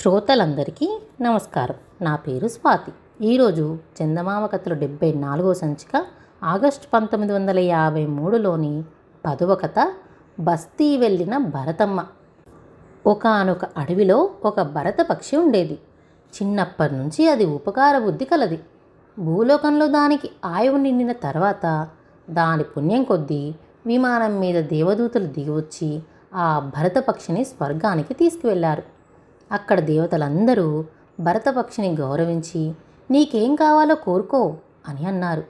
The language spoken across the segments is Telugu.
శ్రోతలందరికీ నమస్కారం. నా పేరు స్వాతి. ఈరోజు చందమామ కథలు డెబ్బై నాలుగో సంచిక ఆగస్టు పంతొమ్మిది వందల యాభై మూడులోని పదవ కథ బస్తీ వెళ్ళిన భరతమ్మ. ఒకానొక అడవిలో ఒక భరత పక్షి ఉండేది. చిన్నప్పటి నుంచి అది ఉపకార బుద్ధి కలది. భూలోకంలో దానికి ఆయువు నిండిన తర్వాత దాని పుణ్యం కొద్దీ విమానం మీద దేవదూతలు దిగివచ్చి ఆ భరత పక్షిని స్వర్గానికి తీసుకువెళ్ళారు. అక్కడ దేవతలందరూ భరతపక్షిని గౌరవించి నీకేం కావాలో కోరుకో అని అన్నారు.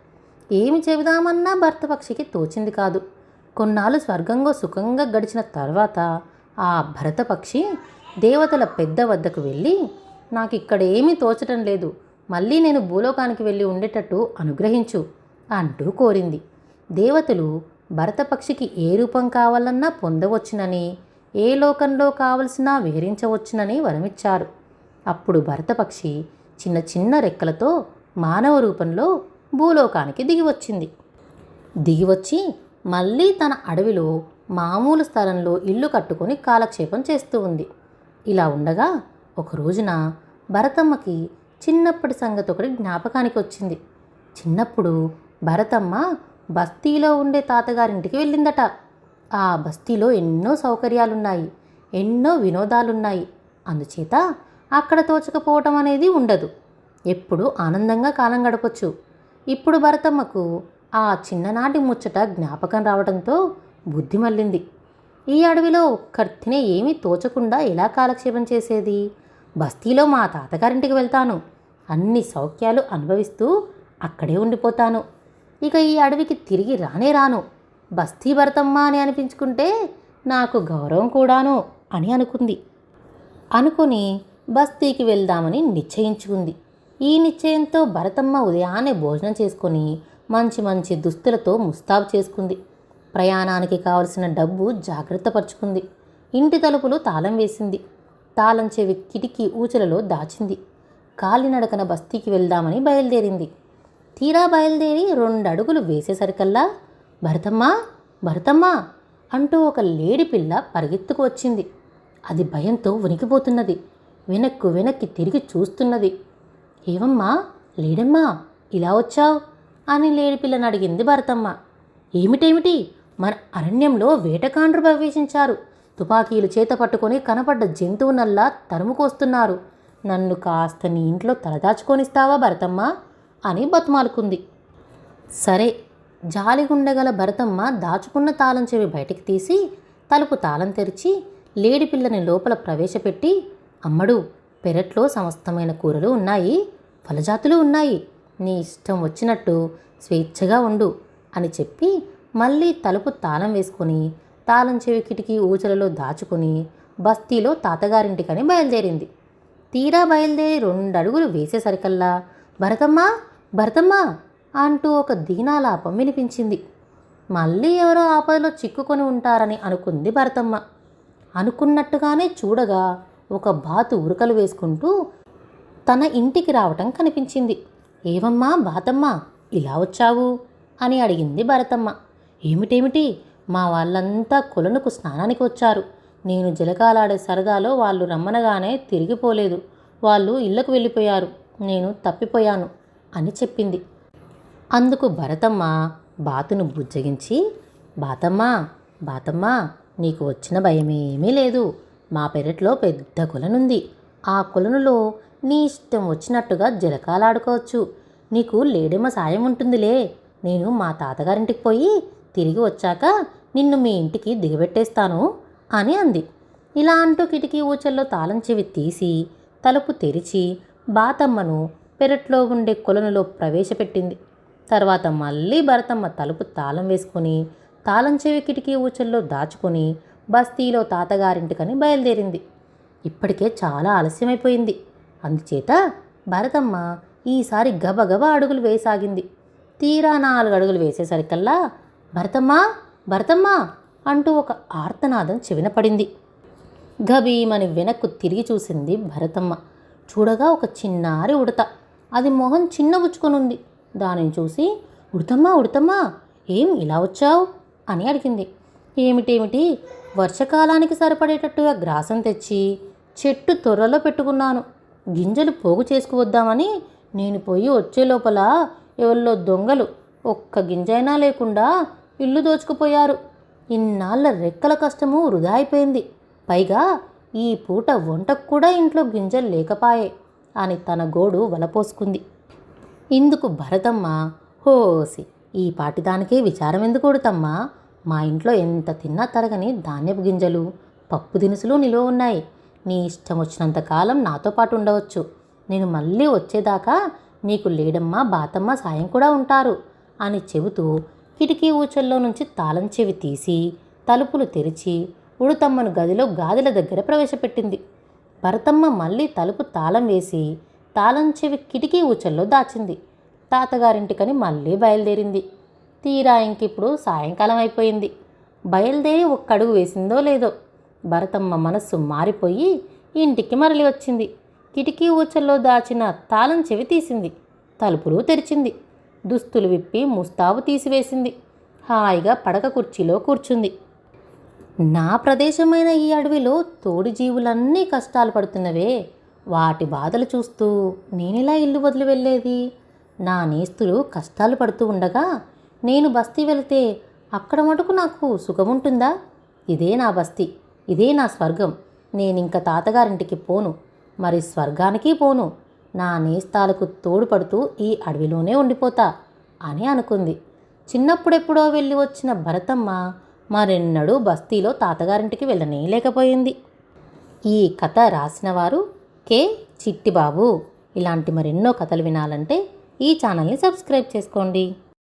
ఏమి చెబుదామన్నా భరతపక్షికి తోచింది కాదు. కొన్నాళ్ళు స్వర్గంలో సుఖంగా గడిచిన తర్వాత ఆ భరతపక్షి దేవతల పెద్ద వద్దకు వెళ్ళి నాకు ఇక్కడ ఏమీ తోచటం లేదు. మళ్ళీ నేను భూలోకానికి వెళ్ళి ఉండేటట్టు అనుగ్రహించు అంటూ కోరింది. దేవతలు భరతపక్షికి ఏ రూపం కావాలన్నా పొందవచ్చునని ఏ లోకంలో కావలసినా విహరించవచ్చునని వరమిచ్చారు. అప్పుడు భరతపక్షి చిన్న చిన్న రెక్కలతో మానవ రూపంలో భూలోకానికి దిగివచ్చింది. దిగివచ్చి మళ్ళీ తన అడవిలో మామూలు స్థలంలో ఇల్లు కట్టుకొని కాలక్షేపం చేస్తూ ఉంది. ఇలా ఉండగా ఒక రోజున భరతమ్మకి చిన్నప్పటి సంగతి ఒకటి జ్ఞాపకానికి వచ్చింది. చిన్నప్పుడు భరతమ్మ బస్తీలో ఉండే తాతగారింటికి వెళ్ళిందట. ఆ బస్తీలో ఎన్నో సౌకర్యాలున్నాయి ఎన్నో వినోదాలున్నాయి. అందుచేత అక్కడ తోచకపోవటం అనేది ఉండదు. ఎప్పుడు ఆనందంగా కాలం గడపచ్చు. ఇప్పుడు భరతమ్మకు ఆ చిన్ననాటి ముచ్చట జ్ఞాపకం రావడంతో బుద్ధి మళ్ళింది. ఈ అడవిలో ఒక్కర్తినే ఏమీ తోచకుండా ఎలా కాలక్షేపం చేసేది? బస్తీలో మా తాతగారింటికి వెళ్తాను. అన్ని సౌఖ్యాలు అనుభవిస్తూ అక్కడే ఉండిపోతాను. ఇక ఈ అడవికి తిరిగి రానే రాను. బస్తీ భరతమ్మ అని అనిపించుకుంటే నాకు గౌరవం కూడాను అని అనుకుంది. అనుకుని బస్తీకి వెళ్దామని నిశ్చయించుకుంది. ఈ నిశ్చయంతో భరతమ్మ ఉదయాన్నే భోజనం చేసుకొని మంచి మంచి దుస్తులతో ముస్తాబు చేసుకుంది. ప్రయాణానికి కావలసిన డబ్బు జాగ్రత్త పరుచుకుంది. ఇంటి తలుపులు తాళం వేసింది. తాళం చెవి కిటికీ ఊచలలో దాచింది. కాలినడకన బస్తీకి వెళ్దామని బయలుదేరింది. తీరా బయలుదేరి రెండు అడుగులు వేసేసరికల్లా భరతమ్మా భరతమ్మా అంటూ ఒక లేడి పిల్ల పరిగెత్తుకు వచ్చింది. అది భయంతో వణికిపోతున్నది. వెనక్కు వెనక్కి తిరిగి చూస్తున్నది. ఏవమ్మా లేడమ్మా ఇలా వచ్చావు? అని లేడి పిల్లని అడిగింది భరతమ్మ. ఏమిటేమిటి? మన అరణ్యంలో వేటకాండ్రు ప్రవేశించారు. తుపాకీలు చేత పట్టుకొని కనపడ్డ జంతువునల్లా తరుముకొస్తున్నారు. నన్ను కాస్త నీ ఇంట్లో తలదాచుకొనిస్తావా భరతమ్మ? అని బతుమాలుకుంది. సరే జాలిగుండగల భరతమ్మ దాచుకున్న తాళం చెవి బయటికి తీసి తలుపు తాళం తెరిచి లేడి పిల్లని లోపల ప్రవేశపెట్టి అమ్మడు పెరట్లో సమస్తమైన కూరలు ఉన్నాయి ఫలజాతులు ఉన్నాయి నీ ఇష్టం వచ్చినట్టు స్వేచ్ఛగా ఉండు అని చెప్పి మళ్ళీ తలుపు తాళం వేసుకొని తాళం చెవి కిటికీ ఊచలలో దాచుకుని బస్తీలో తాతగారింటికని బయలుదేరింది. తీరా బయలుదేరి రెండు అడుగులు వేసేసరికల్లా భరతమ్మ భరతమ్మ అంటూ ఒక దీనాలాపం వినిపించింది. మళ్ళీ ఎవరో ఆపదలో చిక్కుకొని ఉంటారని అనుకుంది భరతమ్మ. అనుకున్నట్టుగానే చూడగా ఒక బాతు ఉరకలు వేసుకుంటూ తన ఇంటికి రావటం కనిపించింది. ఏవమ్మా బాతమ్మ ఇలా వచ్చావు? అని అడిగింది భరతమ్మ. ఏమిటేమిటి? మా వాళ్ళంతా కొలనుకు స్నానానికి వచ్చారు. నేను జలకాలాడే సరదాలో వాళ్ళు రమ్మనగానే తిరిగిపోలేదు. వాళ్ళు ఇళ్ళకు వెళ్ళిపోయారు. నేను తప్పిపోయాను అని చెప్పింది. అందుకు భరతమ్మ బాతును బుజ్జగించి బాతమ్మ బాతమ్మ నీకు వచ్చిన భయమేమీ లేదు. మా పెరట్లో పెద్ద కొలనుంది. ఆ కొలనులో నీ ఇష్టం వచ్చినట్టుగా జలకాలాడుకోవచ్చు. నీకు లేడేమ సాయం ఉంటుందిలే నేను మా తాతగారింటికి పోయి తిరిగి వచ్చాక నిన్ను మీ ఇంటికి దిగబెట్టేస్తాను అని అంది. ఇలా అంటూ కిటికీ ఊచల్లో తాళం చెవి తీసి తలుపు తెరిచి బాతమ్మను పెరట్లో ఉండే కొలనులో ప్రవేశపెట్టింది. తర్వాత మళ్ళీ భరతమ్మ తలుపు తాళం వేసుకొని తాళం చెవి కిటికీ ఊచల్లో దాచుకొని బస్తీలో తాతగారింటికని బయలుదేరింది. ఇప్పటికే చాలా ఆలస్యమైపోయింది. అందుచేత భరతమ్మ ఈసారి గబగబా అడుగులు వేసాగింది తీరా నాలుగు అడుగులు వేసేసరికల్లా భరతమ్మ భరతమ్మ అంటూ ఒక ఆర్తనాదం చెవిన పడింది. గబీమని వెనక్కు తిరిగి చూసింది భరతమ్మ. చూడగా ఒక చిన్నారి ఉడత. అది మొహం చిన్నబుచ్చుకొని ఉంది దానిని చూసి ఉడతమ్మా ఉడతమ్మా ఏం ఇలా వచ్చావు? అని అడిగింది. ఏమిటేమిటి? వర్షకాలానికి సరిపడేటట్టుగా గ్రాసం తెచ్చి చెట్టు తొర్రలో పెట్టుకున్నాను. గింజలు పోగు చేసుకువద్దామని నేను పోయి వచ్చే లోపల ఎవరిలో దొంగలు ఒక్క గింజైనా లేకుండా ఇల్లు దోచుకుపోయారు. ఇన్నాళ్ళ రెక్కల కష్టము వృధా అయిపోయింది. పైగా ఈ పూట వంటకు కూడా ఇంట్లో గింజలు లేకపాయే అని తన గోడు వలపోసుకుంది. ఇందుకు భరతమ్మ హోసి ఈ పాటిదానికే విచారం ఎందుకు కొడుతమ్మా? మా ఇంట్లో ఎంత తిన్నా తరగని ధాన్యపు గింజలు పప్పు దినుసులు నిలువ ఉన్నాయి. నీ ఇష్టం వచ్చినంత కాలం నాతో పాటు ఉండవచ్చు. నేను మళ్ళీ వచ్చేదాకా నీకు లేడమ్మ బాతమ్మ సాయం కూడా ఉంటారు అని చెబుతూ కిటికీ ఊచల్లో నుంచి తాళం చెవి తీసి తలుపులు తెరిచి ఉడుతమ్మను గదిలో గాదిల దగ్గర ప్రవేశపెట్టింది. భరతమ్మ మళ్ళీ తలుపు తాళం వేసి తాళం చెవి కిటికీ ఊచల్లో దాచింది. తాతగారింటికని మళ్ళీ బయలుదేరింది. తీరా ఇంకిప్పుడు సాయంకాలం అయిపోయింది. బయలుదేరి ఒక్కడుగు వేసిందో లేదో భరతమ్మ మనస్సు మారిపోయి ఇంటికి మరలి వచ్చింది. కిటికీ ఊచల్లో దాచిన తాళం చెవి తీసింది. తలుపులు తెరిచింది. దుస్తులు విప్పి ముస్తాబు తీసివేసింది. హాయిగా పడక కుర్చీలో కూర్చుంది. నా ప్రదేశమైన ఈ అడవిలో తోడి జీవులన్నీ కష్టాలు పడుతున్నవే. వాటి బాధలు చూస్తూ నేనెలా ఇల్లు వదిలి వెళ్ళేది? నా నేస్తులు కష్టాలు పడుతూ ఉండగా నేను బస్తీ వెళితే అక్కడ మటుకు నాకు సుఖముంటుందా? ఇదే నా బస్తీ ఇదే నా స్వర్గం. నేనింక తాతగారింటికి పోను మరి స్వర్గానికి పోను. నా నేస్తాలకు తోడుపడుతూ ఈ అడవిలోనే ఉండిపోతా అని అనుకుంది. చిన్నప్పుడెప్పుడో వెళ్ళి వచ్చిన భరతమ్మ మరెన్నడూ బస్తీలో తాతగారింటికి వెళ్ళనే లేకపోయింది. ఈ కథ రాసినవారు కె చిట్టిబాబు. ఇలాంటి మరెన్నో కథలు వినాలంటే ఈ ఛానల్ని సబ్స్క్రైబ్ చేసుకోండి.